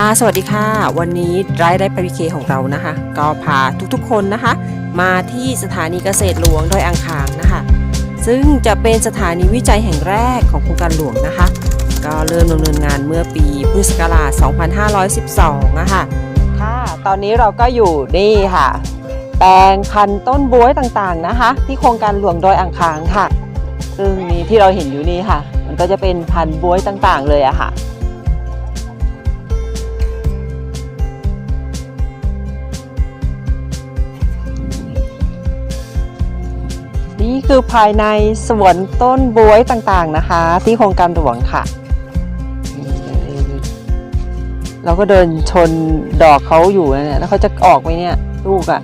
ค่ะ สวัสดีค่ะ วันนี้ไร้ได้ปริเคของเรานะคะ ก็พาทุกๆคนนะคะ มาที่สถานีเกษตรหลวงดอยอ่างขางนะคะ ซึ่งจะเป็นสถานีวิจัยแห่งแรกของโครงการหลวงนะคะ ก็เริ่มดำเนินงานเมื่อปีพุทธศักราช 2512 นะคะค่ะ ตอนนี้เราก็อยู่นี่ค่ะ แปลงพันธุ์ต้นบ๊วยต่างๆนะคะ ที่โครงการหลวงดอยอ่างขางค่ะ ซึ่งนี่ที่เราเห็นอยู่นี่ค่ะ มันก็จะเป็นพันธุ์บ๊วยต่างๆเลยอะค่ะ คือภายในสวนต้นบวยต่างๆนะคะ ที่โครงการหลวงค่ะเลยเราก็เดินชนดอกเขาอยู่นะเนี่ยแล้วเขาจะออกไหมเนี่ย ลูกอะ่ะ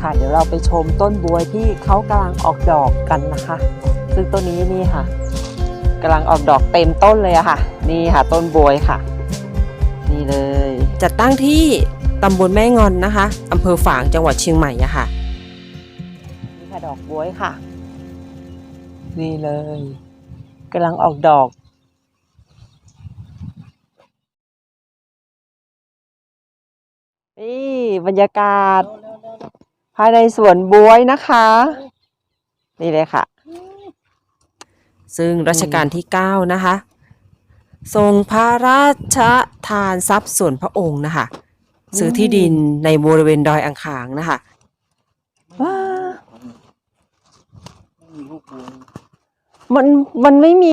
ค่ะเดี๋ยวเราไปชมต้นบวยที่เขากำลังออกดอกกันนะคะ ซึ่งต้นนี้นี่ค่ะกำลังออกดอกเต็มต้นเลยอะค่ะ นี่ค่ะ ต้นบวยค่ะ นี่เลย จัดตั้งที่ ตำบลแม่งอนนะคะอำเภอฝางจังหวัดเชียงใหม่อะค่ะ นี่ค่ะดอกบวยค่ะ นี่เลยกำลังออกดอกนี่บรรยากาศ ภายในสวนบวยนะคะ นี่เลยค่ะ ซึ่งรัชกาลที่ 9 นะคะ ทรงพระราชทานทรัพย์ส่วนพระองค์นะคะ ซื้อที่ดินในบริเวณดอยอ่างขางนะคะว้าไม่มีลูกบัวมันมันไม่มี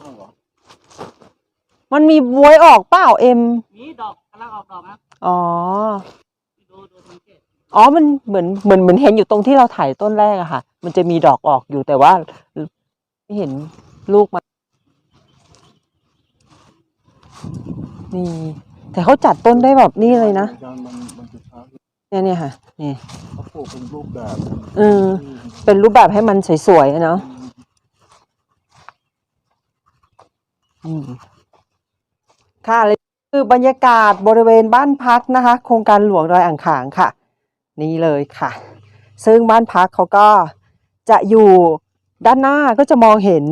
อ้าวเหรอมันมีบวยออกเปล่าเอ็มมีดอกกำลังออกดอกนะอ๋อดูดูสังเกตอ๋อ มันเหมือนเหมือนเหมือนเห็นอยู่ตรงที่เราถ่ายต้นแรกอะค่ะ มันจะมีดอกออกอยู่แต่ว่าไม่เห็นลูกมันนี่ แต่เขาจัดต้นได้แบบนี่เลยนะมันมันมันจะช้าเนี่ยเนี่ยค่ะนี่เขาปลูกเป็นรูปแบบเออเป็นรูปแบบให้มันสวยๆอะเนาะอืมค่ะเลยคือบรรยากาศบริเวณบ้านพักนะคะ โครงการหลวงดอยอ่างขางค่ะ นี่เลยค่ะ ซึ่งบ้านพักเขาก็จะอยู่ด้านหน้าก็จะมองเห็น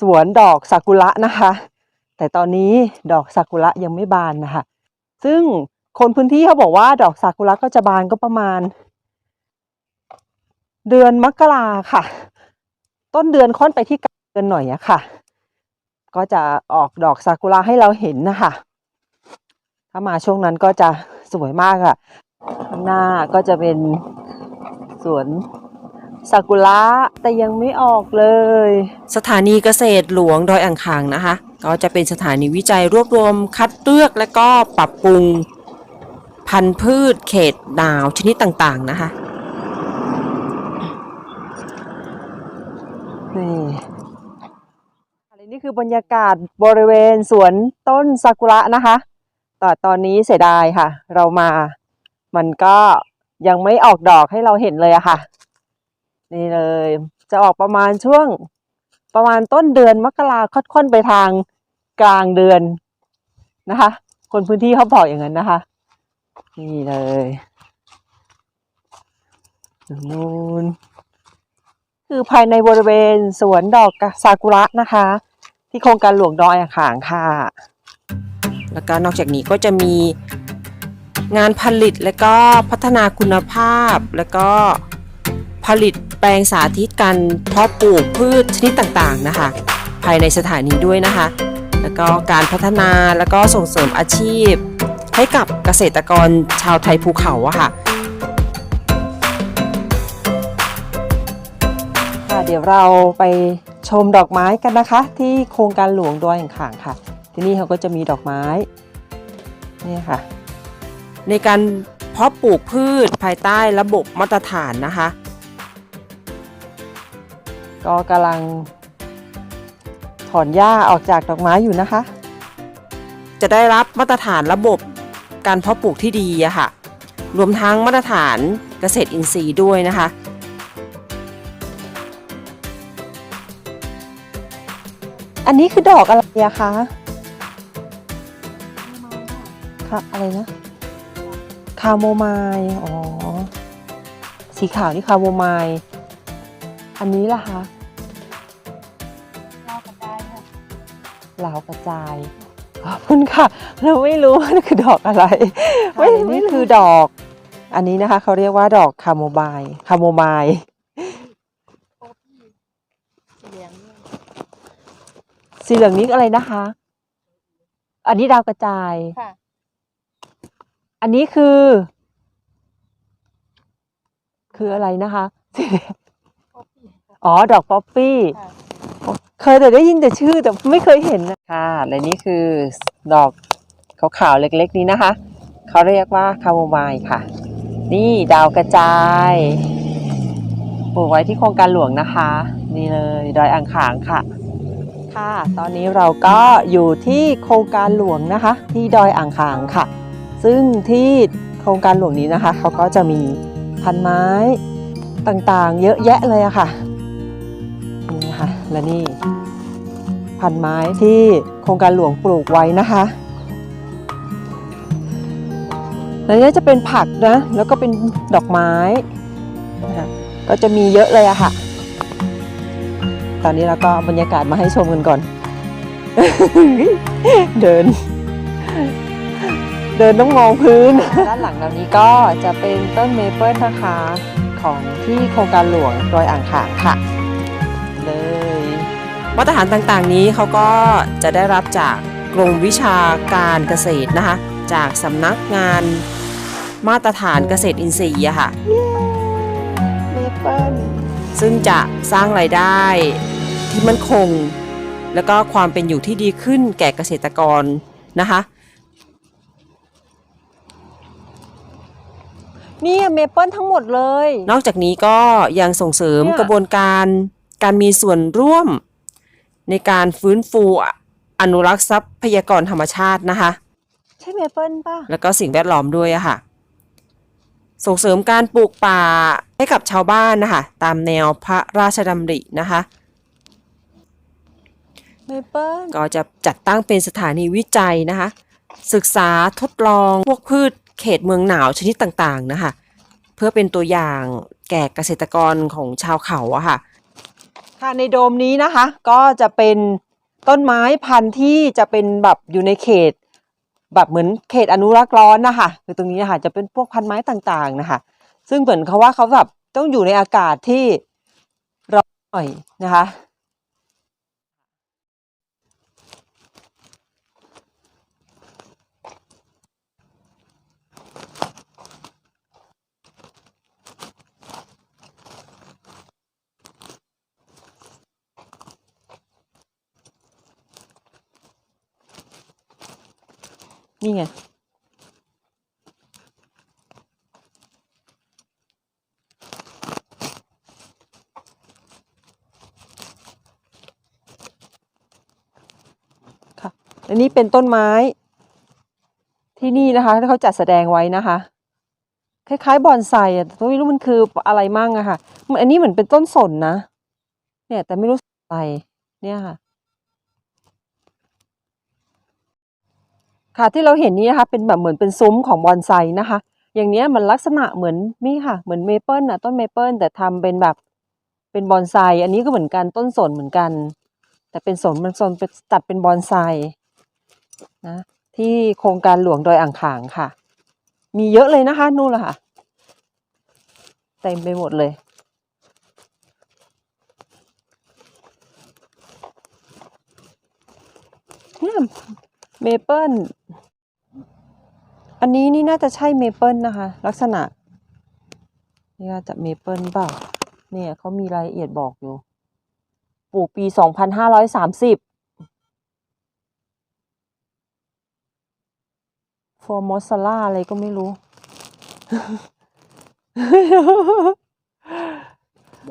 สวนดอกซากุระนะคะ แต่ตอนนี้ดอกซากุระยังไม่บานนะคะ ซึ่งคนพื้นที่เขาบอกว่าดอกซากุระก็จะบานก็ประมาณ เดือนมกราค่ะ ต้นเดือนค่อนไปที่กลางเดือนหน่อยอะค่ะ ก็จะออกดอกซากุระให้เราเห็นนะคะ ถ้ามาช่วงนั้นก็จะสวยมากอะข้างหน้าก็จะเป็นสวนซากุระแต่ยังไม่ออกเลย สถานีเกษตรหลวงดอยอ่างขางนะคะ ก็จะเป็นสถานีวิจัยรวบรวมคัดเลือกและก็ปรับปรุงพันธุ์พืชเขตหนาวชนิดต่างๆนะคะนี่อันนี้คือบรรยากาศบริเวณสวนต้นซากุระนะคะแต่ตอนนี้เสียดายค่ะ เรามา มันก็ยังไม่ออกดอกให้เราเห็นเลยอะค่ะ นี่เลย จะออกประมาณช่วง ประมาณต้นเดือนมกราค่อนๆไปทางกลางเดือนนะคะ คนพื้นที่เขาบอกอย่างนั้นนะคะ นี่เลยนู่นคือภายในบริเวณสวนดอกซากุระนะคะ ที่โครงการหลวงดอยอ่างขางค่ะ แล้วก็นอกจากนี้ก็จะมีงานผลิตและก็พัฒนาคุณภาพ แล้วก็ผลิต แปลงสาธิตการเพาะปลูกพืชชนิดต่างๆนะคะ ภายในสถานีด้วยนะคะ แล้วก็การพัฒนาแล้วก็ส่งเสริมอาชีพ ให้กับเกษตรกรชาวไทยภูเขาอะค่ะค่ะ เดี๋ยวเราไปชมดอกไม้กันนะคะ ที่โครงการหลวงดอยอ่างขางค่ะ ที่นี่เขาก็จะมีดอกไม้นี่ค่ะ ในการเพาะปลูกพืชภายใต้ระบบมาตรฐานนะคะ ก็กำลังถอนหญ้าออกจากดอกไม้อยู่นะคะ จะได้รับมาตรฐานระบบการเพาะปลูกที่ดีอะค่ะ รวมทั้งมาตรฐานเกษตรอินทรีย์ด้วยนะคะอันนี้คือดอกอะไรอะคะค่ะอะไรนะ คาโมไมล์ อ๋อ สีขาวนี่คาโมไมล์ อันนี้ล่ะคะรอกระจายค่ะลาวกระจายขอบคุณค่ะ เราไม่รู้ว่านี่คือดอกอะไรไม่นี่คือดอก อันนี้นะคะเขาเรียกว่าดอกคาโมไมล์คาโมไมล์เหลืองเนี่ยสีเหลืองนี้อะไรนะคะ อันนี้ดาวกระจายค่ะอันนี้คือ คืออะไรนะคะสีแดงป๊ อปปี้ค่ะอ๋อ ดอกป๊อปปี้ค่ะเคยแต่ได้ยินแต่ชื่อแต่ไม่เคยเห็นนะค่ะและนี่คือดอกขาวๆเล็กๆนี้นะคะ เขาเรียกว่าคาโมไมล์ค่ะ นี่ดาวกระจายปลูกไว้ที่โครงการหลวงนะคะ นี่เลยดอยอ่างขางค่ะ ค่ะ ตอนนี้เราก็อยู่ที่โครงการหลวงนะคะ ที่ดอยอ่างขางค่ะ ซึ่งที่โครงการหลวงนี้นะคะ เขาก็จะมีพันไม้ต่างๆ เยอะแยะเลยอะค่ะนี่นะคะ และนี่พันไม้ที่โครงการหลวงปลูกไว้นะคะแล้วนี่จะเป็นผักนะ แล้วก็เป็นดอกไม้นะคะก็จะมีเยอะเลยอะค่ะ ตอนนี้เราก็บรรยากาศมาให้ชมกันก่อน เดิน เดินต้องมองพื้น ด้านหลังเรานี้ก็จะเป็นต้นเมเปิลนะคะ ของที่โครงการหลวงดอยอ่างขางค่ะ มาตรฐานต่างๆนี้เขาก็จะได้รับจากกรมวิชาการเกษตรนะคะ จากสำนักงานมาตรฐานเกษตรอินทรีย์อะค่ะเมเปิ้ลซึ่งจะสร้างรายได้ที่มั่นคง แล้วก็ความเป็นอยู่ที่ดีขึ้นแก่เกษตรกรนะคะ นี่เมเปิลทั้งหมดเลย นอกจากนี้ก็ยังส่งเสริมเนี่ยกระบวนการการมีส่วนร่วม ในการฟื้นฟูอนุรักษ์ทรัพยากรธรรมชาตินะคะ ใช่เมเปิ้ลป่ะ แล้วก็สิ่งแวดล้อมด้วยอะค่ะ ส่งเสริมการปลูกป่าให้กับชาวบ้านนะคะ ตามแนวพระราชดำรินะคะ เมเปิ้ลก็จะจัดตั้งเป็นสถานีวิจัยนะคะ ศึกษาทดลองพวกพืชเขตเมืองหนาวชนิดต่างๆนะคะ เพื่อเป็นตัวอย่างแก่เกษตรกรของชาวเขาอะค่ะ ค่ะในโดมนี้นะคะ ก็จะเป็นต้นไม้พันธุ์ที่จะเป็นแบบอยู่ในเขต แบบเหมือนเขตอนุรักษ์ร้อนนะคะคือตรงนี้นะคะจะเป็นพวกพันธุ์ไม้ต่างๆนะคะ ซึ่งเหมือนเขาว่าเขาแบบต้องอยู่ในอากาศที่ร้อนหน่อยนะคะ นี่ไง ค่ะ อันนี้เป็นต้นไม้ ที่นี่นะคะที่เขาจัดแสดงไว้นะคะ คล้ายๆบอนไซอะแต่ไม่รู้มันคืออะไรมั่งอะค่ะ มันอันนี้เหมือนเป็นต้นสนนะ เนี่ยแต่ไม่รู้อะไรเนี่ยค่ะ ค่ะที่เราเห็นนี้นะคะเป็นแบบเหมือนเป็นซุ้มของบอนไซนะคะ อย่างเนี้ยมันลักษณะเหมือนนี่ค่ะ เหมือนเมเปิลนะต้นเมเปิลแต่ทำเป็นแบบเป็นบอนไซอันนี้ก็เหมือนกันต้นสนเหมือนกัน แต่เป็นสนมันสนตัดเป็นบอนไซนะที่โครงการหลวงโดอยอ่างขางค่ะ มีเยอะเลยนะคะนู่นแหละค่ะเต็มไปหมดเลย เนี่ยเมเปิล อันนี้นี่น่าจะใช่เมเปิลนะคะ ลักษณะ นี่น่าจะเมเปิลเปล่าเนี่ยเขามีรายละเอียดบอกอยู่ ปลูกปีสองพันห้าร้อยสามสิบฟอร์มอสซาล่าอะไรก็ไม่รู้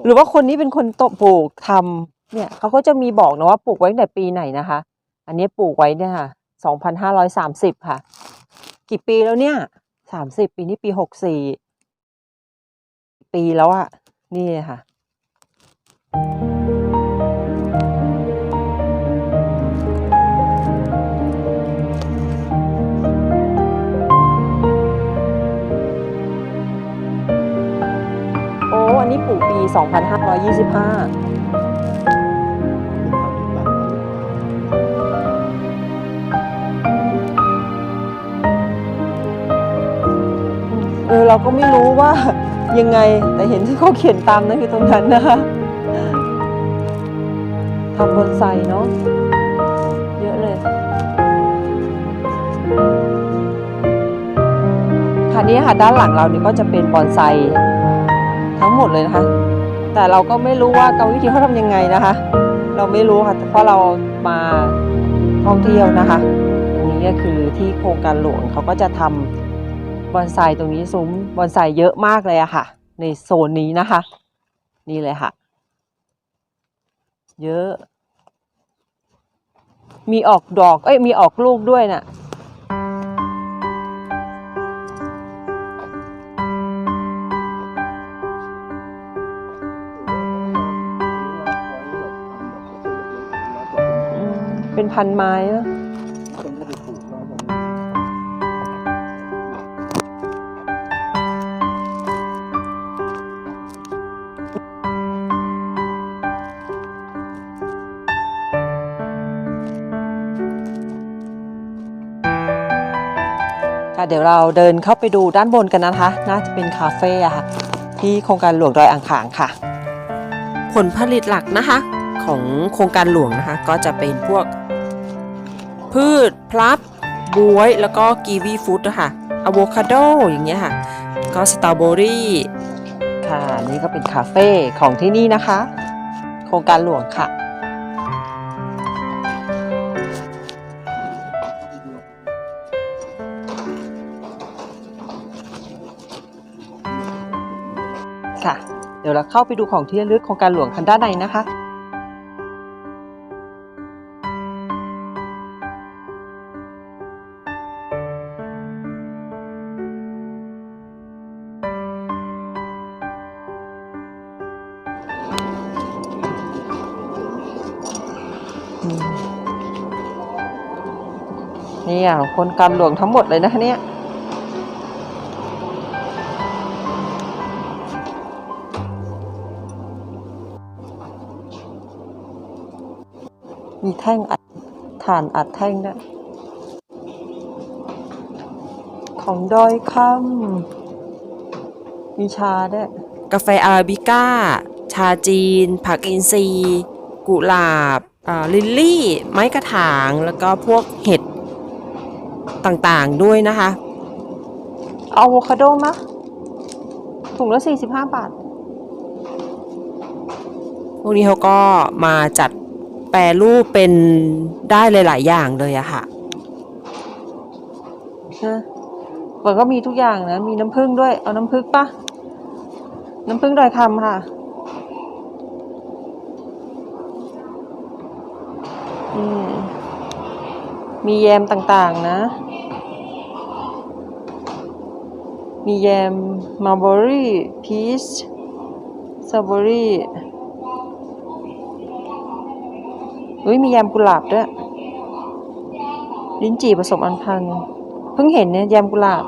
หรือว่าคนนี้เป็นคนโตปลูกทำเนี่ยเขาก็จะมีบอกนะว่าปลูกไว้ตั้งแต่ปีไหนนะคะ อันนี้ปลูกไว้เนี่ยค่ะสองพันห้าร้อยสามสิบค่ะ กี่ปีแล้วเนี่ยสามสิบปีนี้ปีหกสี่ปีแล้วอะนี่ค่ะ โอ้อันนี้ปลูกปี 2525 เราก็ไม่รู้ว่ายังไงแต่เห็นที่เขาเขียนตามนั่นคือตรงนั้นนะคะทำบอนไซเนาะเยอะเลยค่ะนี้ค่ะด้านหลังเราเนี่ก็จะเป็นบอนไซทั้งหมดเลยนะคะ แต่เราก็ไม่รู้ว่ากรรมวิธีเขาทำยังไงนะคะ เราไม่รู้ค่ะเพราะเรามาท่องเที่ยวนะคะตรงนี้ก็คือที่โครงการหลวงเขาก็จะทำ บอนไซตรงนี้ซุ้มบอนไซเยอะมากเลยอะค่ะ ในโซนนี้นะคะ นี่เลยค่ะ เยอะ มีออกดอก เอ้ยมีออกลูกด้วยน่ะเป็นพันไม้นะ เดี๋ยวเราเดินเข้าไปดูด้านบนกันนะคะ น่าจะเป็นคาเฟ่อะค่ะ ที่โครงการหลวงดอยอ่างขางค่ะ ผลผลิตหลักนะคะ ของโครงการหลวงนะคะ ก็จะเป็นพวก พืชพลับบวยแล้วก็กีวีฟู้ดนะคะอะโวคาโดอย่างเงี้ยค่ะ ก็สตรอเบอรี่ค่ะนี่ก็เป็นคาเฟ่ของที่นี่นะคะ โครงการหลวงค่ะ เดี๋ยวเราเข้าไปดูของที่ระลึกโครงการหลวงคันด้านในนะคะนี่อะคนการหลวงทั้งหมดเลยนะคะเนี่ย แท่งอัดฐานอัดแท่งด้วยของดอยคำมีชาด้วยกาแฟอาราบิก้า ชาจีน ผักอินทรีย์กุหลาบอ่าลิลลี่ ไม้กระถาง แล้วก็พวกเห็ดต่างๆด้วยนะคะเอาอะโวคาโดมะถุงละ45 บาท พวกนี้เขาก็มาจัด แปรรูปเป็นได้หลาย ๆ อย่างเลยอะค่ะนะมันก็มีทุกอย่างนะ มีน้ำผึ้งด้วย เอาน้ำผึ้งปะน้ำผึ้งดอยคำค่ะอืมมีแยมต่างๆนะ มีแยมมาร์เบอรี่พีชสตรอเบอรี่ อุ้ยมียำกุหลาบด้วย ลิ้นจี่ผสมอัญพัน เพิ่งเห็นเนี่ยยำกุหลาบ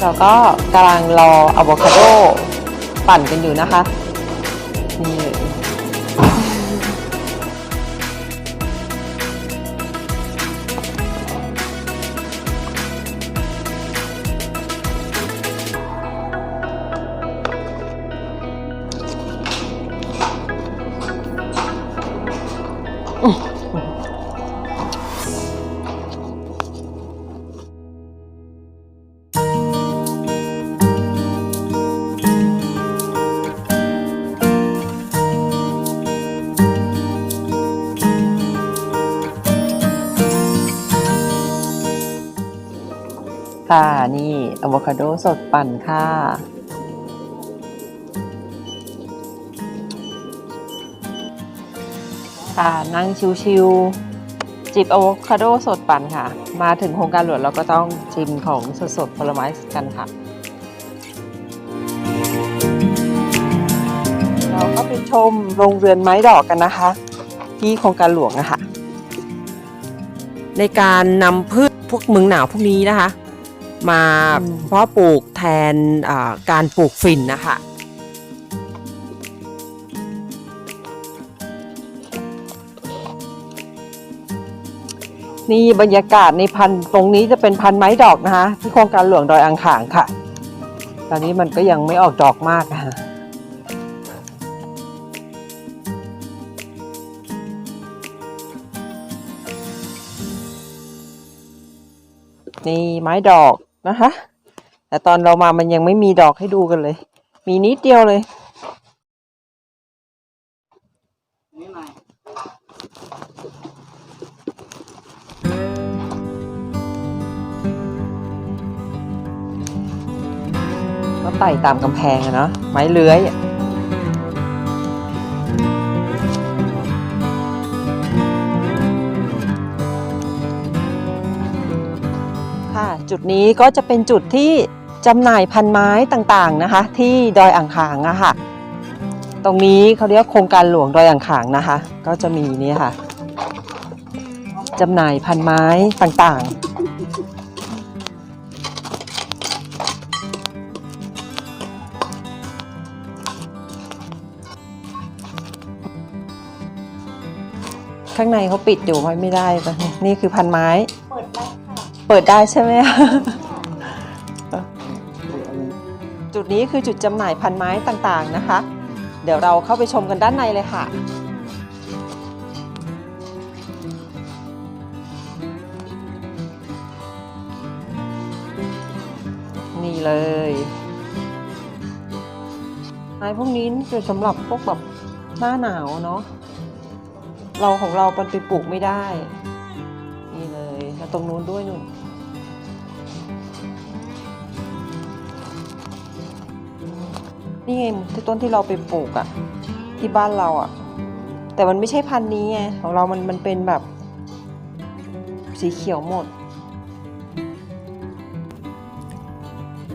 เราก็กำลังรออะโวคาโดปั่นกันอยู่นะคะนี่ วคาโดสดปั่นค่ะ ค่ะนั่งชิวๆจิบอะโวคาโดสดปั่นค่ะ มาถึงโครงการหลวงเราก็ต้องชิมของสดๆผลไม้กันค่ะ เราก็ไปชมโรงเรือนไม้ดอกกันนะคะ ที่โครงการหลวงนะคะในการนำพืชพวกเมืองหนาวพวกนี้นะคะ มาอืมเพาะปลูกแทนอ่าการปลูกฝิ่นนะคะนี่บรรยากาศในพันธุ์ตรงนี้จะเป็นพันธุ์ไม้ดอกนะคะ ที่โครงการหลวงดอยอังขางค่ะ ตอนนี้มันก็ยังไม่ออกดอกมากนะคะนี่ไม้ดอก นะคะ แต่ตอนเรามามันยังไม่มีดอกให้ดูกันเลย มีนิดเดียวเลยก็ไต่ตามกำแพงอะเนาะไม้เลื้อยอะ จุดนี้ก็จะเป็นจุดที่จำหน่ายพันไม้ต่างๆนะคะ ที่ดอยอ่างขางอะค่ะ ตรงนี้เขาเรียกว่าโครงการหลวงดอยอ่างขางนะคะ ก็จะมีนี่ค่ะจำหน่ายพันไม้ต่างๆข้างในเขาปิดอยู่ไว้ไม่ได้ปะนี่คือพันไม้ เปิดได้ใช่ไหมคะจุดนี้คือจุดจำหน่ายพันไม้ต่างๆนะคะ เดี๋ยวเราเข้าไปชมกันด้านในเลยค่ะนี่เลยไม้พวกนี้เป็นสำหรับพวกแบบหน้าหนาวเนาะเราของเรามันไปปลูกไม่ได้ นี่เลยแล้วตรงนู้นด้วยนู่น นี่ไงที่ต้นที่เราไปปลูกอะที่บ้านเราอะแต่มันไม่ใช่พันธุ์นี้ไงของเรามันมันเป็นแบบสีเขียวหมด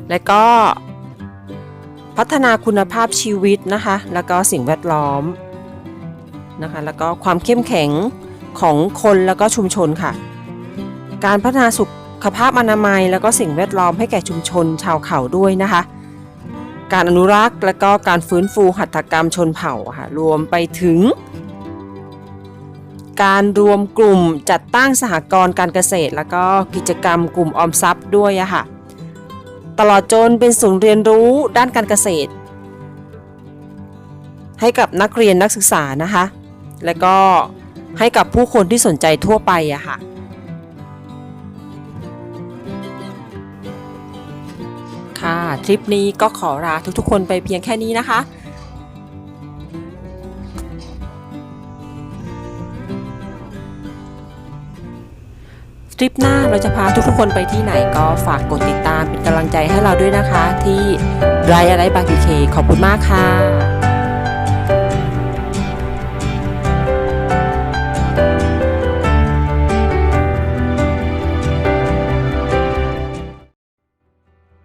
และก็พัฒนาคุณภาพชีวิตนะคะ แล้วก็สิ่งแวดล้อมนะคะ แล้วก็ความเข้มแข็งของคนแล้วก็ชุมชนค่ะ การพัฒนาสุขภาพอนามัย แล้วก็สิ่งแวดล้อมให้แก่ชุมชนชาวเขาด้วยนะคะ การอนุรักษ์ และก็การฟื้นฟูหัตถกรรมชนเผ่าค่ะรวมไปถึง การรวมกลุ่มจัดตั้งสหกรณ์การเกษตร แล้วก็กิจกรรมกลุ่มออมทรัพย์ด้วยอะค่ะตลอดจนเป็นศูนย์เรียนรู้ด้านการเกษตร ให้กับนักเรียนนักศึกษานะคะ และก็ให้กับผู้คนที่สนใจทั่วไปอะค่ะ ค่ะ ทริปนี้ก็ขอลาทุกๆ คนไปเพียงแค่นี้นะคะทริปหน้าเราจะพาทุกๆคนไปที่ไหนก็ฝากกดติดตามเป็นกำลังใจให้เราด้วยนะคะ ที่ไรอะไรบางทีเคขอบคุณมากค่ะ